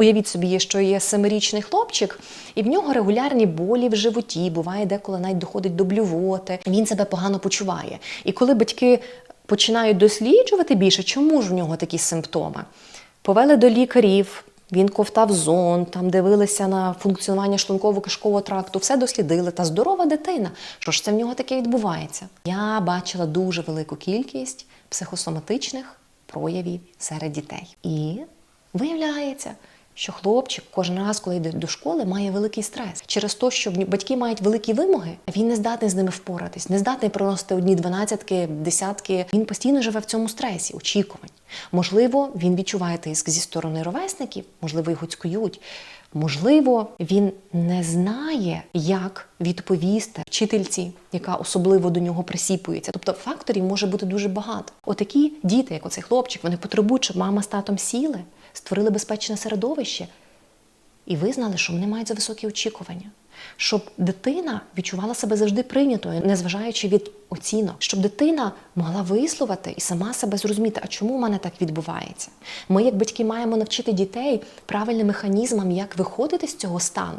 Уявіть собі, що є семирічний хлопчик, і в нього регулярні болі в животі, буває деколи навіть доходить до блювоти. Він себе погано почуває. І коли батьки починають досліджувати більше, чому ж в нього такі симптоми, повели до лікарів. Він ковтав зон, там дивилися на функціонування шлунково-кишкового тракту, все дослідили. Та здорова дитина. Що ж це в нього таке відбувається? Я бачила дуже велику кількість психосоматичних проявів серед дітей. І виявляється, що хлопчик кожен раз, коли йде до школи, має великий стрес. Через те, що батьки мають великі вимоги, він не здатний з ними впоратись, не здатний проносити одні дванадцятки, десятки. Він постійно живе в цьому стресі, очікувань. Можливо, він відчуває тиск зі сторони ровесників, можливо, його цькують. Можливо, він не знає, як відповісти вчительці, яка особливо до нього присіпується. Тобто факторів може бути дуже багато. Отакі діти, як оцей хлопчик, вони потребують, щоб мама з татом сіли, створили безпечне середовище і визнали, що вони мають за високі очікування. Щоб дитина відчувала себе завжди прийнятою, незважаючи від оцінок, щоб дитина могла висловити і сама себе зрозуміти, а чому в мене так відбувається. Ми, як батьки, маємо навчити дітей правильним механізмам, як виходити з цього стану.